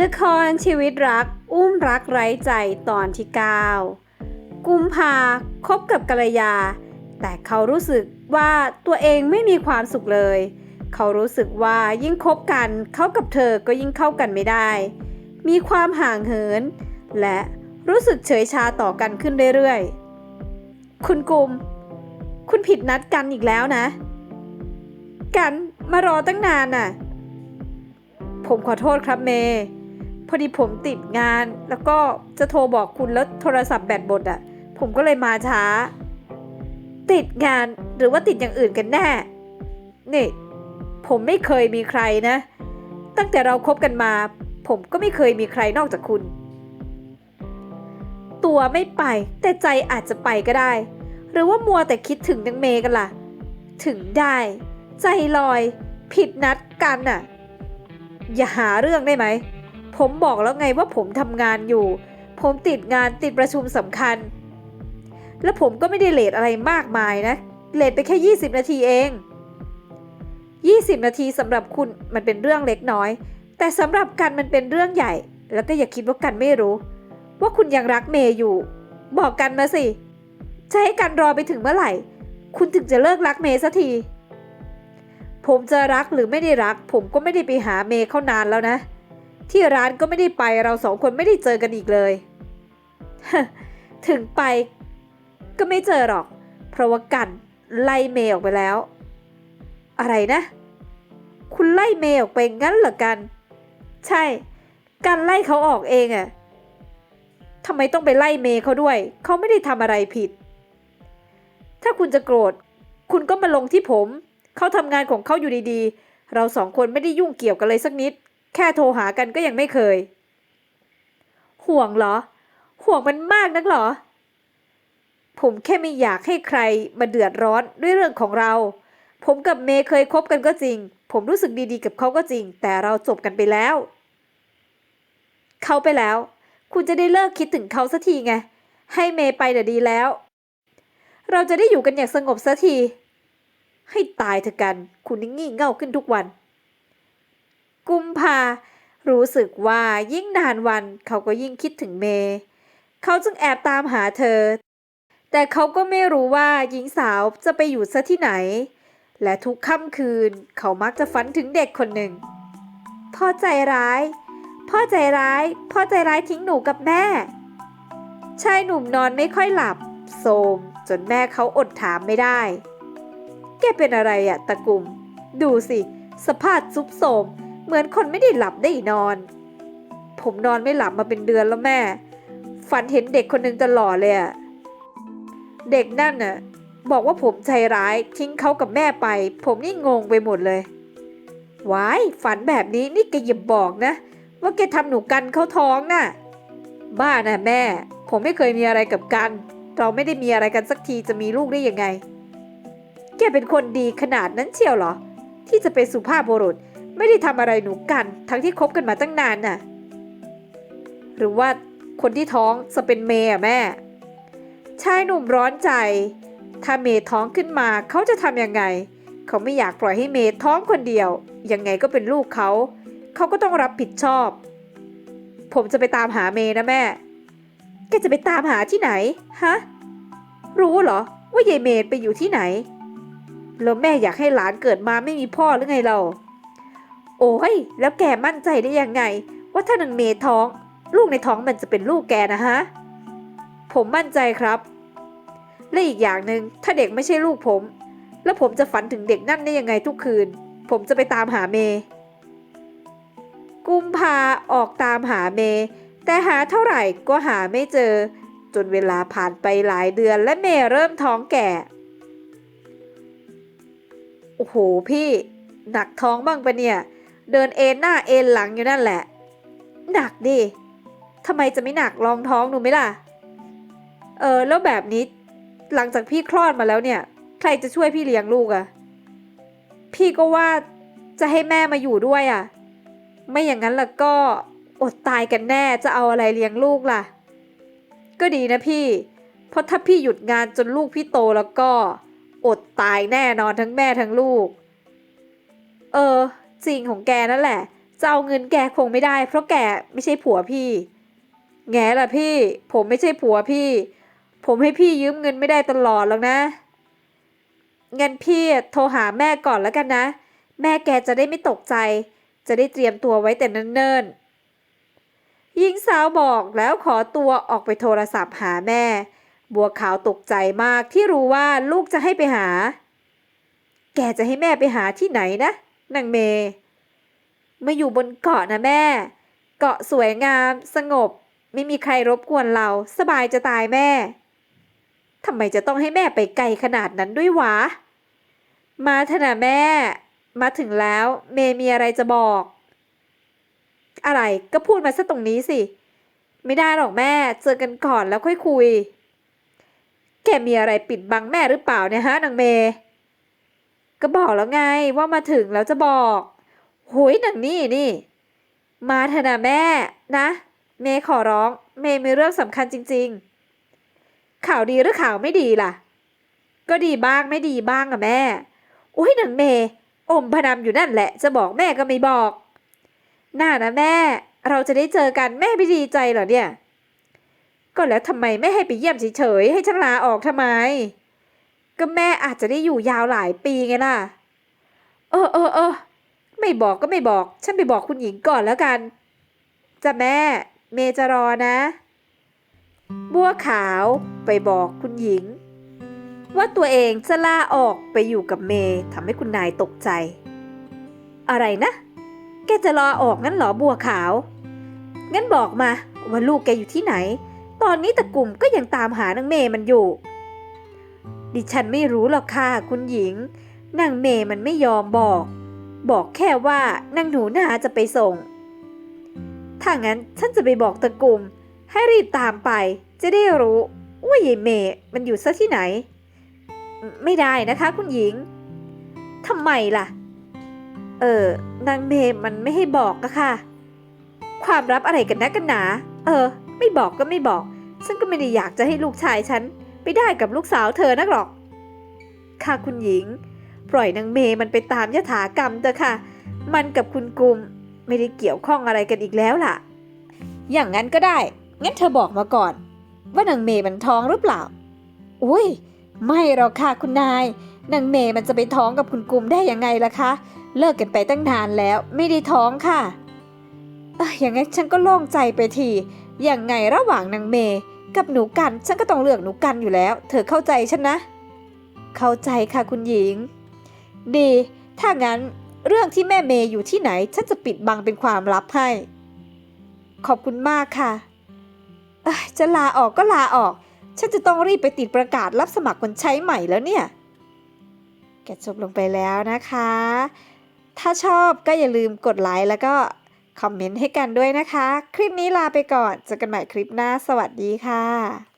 ละครชีวิตรักอุ้มรักไร้ใจตอนที่ 9 กุมภาคบกับกัลยา แต่เขารู้สึกว่าตัวเองไม่มีความสุขเลย เขารู้สึกว่ายิ่งคบกันเขากับเธอก็ยิ่งเข้ากันไม่ได้ มีความห่างเหิน และรู้สึกเฉยชาต่อกันขึ้นเรื่อยๆ คุณกุม คุณผิดนัดกันอีกแล้วนะ กันมารอตั้งนานน่ะ ผมขอโทษครับเมย์พอดีผมติดงาน แล้วก็จะโทรบอกคุณแล้วโทรศัพท์แบตหมดอะ่ะ ผมก็เลยมาช้า ติดงานหรือว่าติดอย่างอื่นกันแน่ นี่ ผมไม่เคยมีใครนะ ตั้งแต่เราคบกันมา ผมก็ไม่เคยมีใครนอกจากคุณ ตัวไม่ไปแต่ใจอาจจะไปก็ได้ หรือว่ามัวแต่คิดถึงนางเมย์กันล่ะ ถึงได้ ใจลอย ผิดนัดกันน่ะ อย่าหาเรื่องได้ไหม ผมบอกแล้วไงว่าผมทำงานอยู่ ผมติดงานติดประชุมสำคัญ แล้วผมก็ไม่ได้เลทอะไรมากมายนะ เลทไปแค่ 20 นาทีเอง 20 นาทีสำหรับคุณมันเป็นเรื่องเล็กน้อย แต่สำหรับกันมันเป็นเรื่องใหญ่ แล้วก็อย่าคิดว่ากันไม่รู้ ว่าคุณยังรักเมย์อยู่ บอกกันมาสิจะให้กันรอไปถึงเมื่อไหร่ คุณถึงจะเลิกรักเมย์สักที ผมจะรักหรือไม่ได้รัก ผมก็ไม่ได้ไปหาเมย์เขานานแล้วนะ ที่ร้านก็ไม่ได้ไปเราสองคนไม่ได้เจอกันอีกเลย ถึงไปก็ไม่เจอหรอก เพราะว่ากันไล่เมย์ออกไปแล้ว อะไรนะ คุณไล่เมย์ออกไปงั้นเหรอกัน ใช่กันไล่เขาออกเองอะทำไมต้องไปไล่เมย์เขาด้วย เขาไม่ได้ทำอะไรผิด ถ้าคุณจะโกรธ คุณก็มาลงที่ผม เขาทำงานของเขาอยู่ดีๆ เราสองคนไม่ได้ยุ่งเกี่ยวกันเลยสักนิด แค่โทรหากันก็ยังไม่เคย ห่วงเหรอ ห่วงมันมากนักเหรอ ผมแค่ไม่อยากให้ใครมาเดือดร้อนด้วยเรื่องของเรา ผมกับเมย์เคยคบกันก็จริง ผมรู้สึกดีๆ กับเขาก็จริง แต่เราจบกันไปแล้ว เขาไปแล้ว คุณจะได้เลิกคิดถึงเขาสักทีไง ให้เมย์ไปเดี๋ยดีแล้ว เราจะได้อยู่กันอย่างสงบสักที ให้ตายเถอะกัน คุณนี่งี่เง่าขึ้นทุกวัน กุมภารู้สึกว่ายิ่งนานวันเขาก็ยิ่งคิดถึงเมย์เขาจึงแอบตามหาเธอ แต่เขาก็ไม่รู้ว่าหญิงสาวจะไปอยู่ซะที่ไหน และทุกค่ำคืนเขามักจะฝันถึงเด็กคนหนึ่ง พ่อใจร้าย พ่อใจร้าย พ่อใจร้ายทิ้งหนูกับแม่ ชายหนุ่มนอนไม่ค่อยหลับโทรมจนแม่เขาอดถามไม่ได้ แกเป็นอะไรอะตะกุมดูสิ สภาพซุบโทมเหมือนคนไม่ได้หลับได้นอน ผมนอนไม่หลับมาเป็นเดือนแล้วแม่ ฝันเห็นเด็กคนหนึ่งตลอดเลยอะเด็กนั่นน่ะ บอกว่าผมใจร้ายทิ้งเขากับแม่ไป ผมนี่งงไปหมดเลยวายฝันแบบนี้นี่แกอย่าบอกนะ ว่าแกทำหนูกันเขาท้องน่ะ บ้านะแม่ ผมไม่เคยมีอะไรกับกัน เราไม่ได้มีอะไรกันสักทีจะมีลูกได้ยังไง แกเป็นคนดีขนาดนั้นเชียวเหรอ ที่จะเป็นสุภาพบุรุษไม่ได้ทำอะไรหนูกัน ทั้งที่คบกันมาตั้งนานน่ะ หรือว่าคนที่ท้องจะเป็นเมย์อะแม่ ชายหนุ่มร้อนใจ ถ้าเมย์ท้องขึ้นมาเขาจะทำยังไง เขาไม่อยากปล่อยให้เมย์ท้องคนเดียว ยังไงก็เป็นลูกเขา เขาก็ต้องรับผิดชอบ ผมจะไปตามหาเมย์นะแม่ แกจะไปตามหาที่ไหน ฮะ รู้เหรอ ว่ายายเมย์ไปอยู่ที่ไหน แล้วแม่อยากให้หลานเกิดมาไม่มีพ่อหรือไงเรา โอ้ย แล้วแกมั่นใจได้ยังไง ว่าถ้านางเมท้อง ลูกในท้องมันจะเป็นลูกแกนะฮะ ผมมั่นใจครับ และอีกอย่างหนึ่งถ้าเด็กไม่ใช่ลูกผม แล้วผมจะฝันถึงเด็กนั่นได้ยังไงทุกคืน ผมจะไปตามหาเม กุมภาออกตามหาเม แต่หาเท่าไหร่ก็หาไม่เจอ จนเวลาผ่านไปหลายเดือนและเมเริ่มท้องแก่ โอ้โหพี่หนักท้องบ้างปะเนี่ย เดินเอ็นหน้าเอ็นหลังอยู่นั่นแหละ หนักดิทำไมจะไม่หนักลองท้องดูไหมล่ะ เออแล้วแบบนี้ หลังจากพี่คลอดมาแล้วเนี่ย ใครจะช่วยพี่เลี้ยงลูกอะพี่ก็ว่าจะให้แม่มาอยู่ด้วยอะไม่อย่างนั้นล่ะก็อดตายกันแน่จะเอาอะไรเลี้ยงลูกล่ะ ก็ดีนะพี่ เพราะถ้าพี่หยุดงานจนลูกพี่โตแล้วก็ อดตายแน่นอนทั้งแม่ทั้งลูก เออ จริงของแกนั่นแหละ จะเอาเงินแกคงไม่ได้ เพราะแกไม่ใช่ผัวพี่ แง่ล่ะพี่ ผมไม่ใช่ผัวพี่ ผมให้พี่ยืมเงินไม่ได้ตลอดหรอกนะงั้นพี่โทรหาแม่ก่อนแล้วกันนะ แม่แกจะได้ไม่ตกใจ จะได้เตรียมตัวไว้แต่เนิ่นๆหญิงสาวบอกแล้วขอตัวออกไปโทรศัพท์หาแม่ บัวขาวตกใจมากที่รู้ว่าลูกจะให้ไปหา แกจะให้แม่ไปหาที่ไหนนะนางเมย์มาอยู่บนเกาะนะแม่ เกาะสวยงาม สงบ ไม่มีใครรบกวนเรา สบายจะตายแม่ทำไมจะต้องให้แม่ไปไกลขนาดนั้นด้วยวะ มาเถอะนะแม่ มาถึงแล้ว เมย์มีอะไรจะบอก อะไรก็พูดมาซะตรงนี้สิ ไม่ได้หรอกแม่ เจอกันก่อนแล้วค่อยคุย แกมีอะไรปิดบังแม่หรือเปล่าเนี่ยฮะนางเมย์ก็บอกแล้วไงว่ามาถึงแล้วจะบอกโหยนางนี่นี่ มาเถอะนะแม่นะ เมย์ขอร้อง เมย์มีเรื่องสำคัญจริง ๆ ข่าวดีหรือข่าวไม่ดีล่ะ ก็ดีบ้างไม่ดีบ้างอะแม่โอ้ยนางเมย์อมพนำอยู่นั่นแหละ จะบอกแม่ก็ไม่บอก น่านะแม่ เราจะได้เจอกันแม่ไม่ดีใจเหรอเนี่ย ก็แล้วทำไมไม่ให้ไปเยี่ยมเฉยๆให้ฉันลาออกทำไม ก็แม่อาจจะได้อยู่ยาวหลายปีไงล่ะ เออเออเออไม่บอกก็ไม่บอก ฉันไปบอกคุณหญิงก่อนแล้วกันจะแม่เมจะรอนะ บัวขาวไปบอกคุณหญิง ว่าตัวเองจะลาออกไปอยู่กับเมทำให้คุณนายตกใจ อะไรนะ แกจะลาออกงั้นเหรอบัวขาว งั้นบอกมาว่าลูกแกอยู่ที่ไหน ตอนนี้ตะกลุ่มก็ยังตามหานางเมย์มันอยู่ ดิฉันไม่รู้หรอกค่ะคุณหญิง นางเมย์มันไม่ยอมบอก บอกแค่ว่านางหนูนาจะไปส่ง ถ้างั้นฉันจะไปบอกตะกลุ่ม ให้รีบตามไป จะได้รู้ว่ายายเมย์มันอยู่ซะที่ไหน ไม่ได้นะคะคุณหญิงทำไมล่ะ เออนางเมย์มันไม่ให้บอกอะค่ะ ความลับอะไรกันนะกันหนา เออ ไม่บอกก็ไม่บอก ฉันก็ไม่ได้อยากจะให้ลูกชายฉันไปได้กับลูกสาวเธอนักหรอก ค่ะคุณหญิง ปล่อยนางเมย์มันไปตามยถากรรมเถอะค่ะ มันกับคุณกุมไม่ได้เกี่ยวข้องอะไรกันอีกแล้วล่ะ อย่างนั้นก็ได้ งั้นเธอบอกมาก่อน ว่านางเมย์มันท้องหรือเปล่า อุ้ย ไม่หรอกค่ะคุณนาย นางเมย์มันจะไปท้องกับคุณกุมได้ยังไงล่ะคะ เลิกกันไปตั้งนานแล้ว ไม่ได้ท้องค่ะเอ้ยอย่างงั้นฉันก็โล่งใจไปที อย่างไงระหว่างนางเมย์ กับหนูกันฉันก็ต้องเลือกหนูกันอยู่แล้ว เธอเข้าใจฉันนะ เข้าใจค่ะคุณหญิง ดี ถ้างั้นเรื่องที่แม่เมย์อยู่ที่ไหน ฉันจะปิดบังเป็นความลับให้ ขอบคุณมากค่ะจะลาออกก็ลาออก ฉันจะต้องรีบไปติดประกาศรับสมัครคนใช้ใหม่แล้วเนี่ย แกจบลงไปแล้วนะคะ ถ้าชอบก็อย่าลืมกดไลค์แล้วก็ คอมเมนต์ให้กันด้วยนะคะ คลิปนี้ลาไปก่อนเจอกันใหม่คลิปหน้า สวัสดีค่ะ